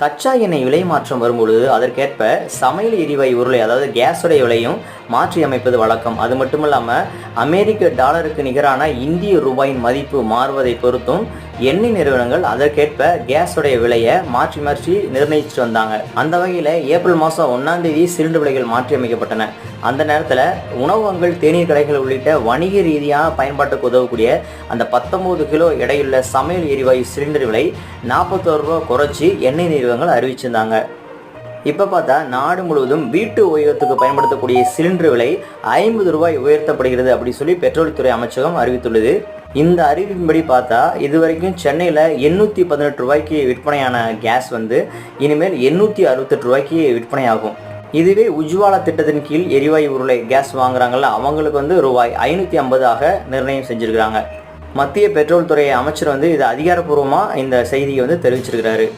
கச்சா எண்ணெய் விலை மாற்றம் வரும்பொழுது அதற்கேற்ப சமையல் எரிவாயு உருளை அதாவது கேஸுடைய விலையும் மாற்றி அமைப்பது வழக்கம். அது மட்டும் இல்லாமல் அமெரிக்க டாலருக்கு நிகரான இந்திய ரூபாயின் மதிப்பு மாறுவதை பொறுத்தும் எண்ணெய் நிறுவனங்கள் அதற்கேற்ப கேஸுடைய விலையை மாற்றி மாற்றி நிர்ணயிச்சுட்டு வந்தாங்க. அந்த வகையில் ஏப்ரல் மாதம் ஒன்றாம் தேதி சிலிண்டர் விலைகள் மாற்றி அமைக்கப்பட்டன. அந்த நேரத்தில் உணவகங்கள் தேநீர் கடைகள் உள்ளிட்ட வணிக ரீதியாக பயன்பாட்டுக்கு உதவக்கூடிய அந்த பத்தொம்போது கிலோ எடையுள்ள சமையல் எரிவாயு சிலிண்டர் விலை நாற்பத்தோரு ரூபா குறைச்சி எண்ணெய் நிறுவனங்கள் அறிவிச்சிருந்தாங்க. இப்போ பார்த்தா நாடு முழுவதும் வீட்டு உபயோகத்துக்கு பயன்படுத்தக்கூடிய சிலிண்டர் விலை ஐம்பது ரூபாய் உயர்த்தப்படுகிறது அப்படின்னு சொல்லி பெட்ரோல் துறை அமைச்சகம் அறிவித்துள்ளது. இந்த அறிவிப்பின்படி பார்த்தா இதுவரைக்கும் சென்னையில் எண்ணூற்றி பதினெட்டு ரூபாய்க்கு விற்பனையான கேஸ் வந்து இனிமேல் எண்ணூற்றி அறுபத்தெட்டு ரூபாய்க்கு விற்பனையாகும். இதுவே உஜ்வாலா திட்டத்தின் கீழ் எரிவாயு உருளை கேஸ் வாங்குறாங்கல்ல அவங்களுக்கு வந்து ரூபாய் ஐநூற்றி ஐம்பதாக நிர்ணயம் செஞ்சுருக்கிறாங்க. மத்திய பெட்ரோல் துறை அமைச்சர் வந்து இது அதிகாரப்பூர்வமாக இந்த செய்தியை வந்து தெரிவிச்சிருக்கிறாரு.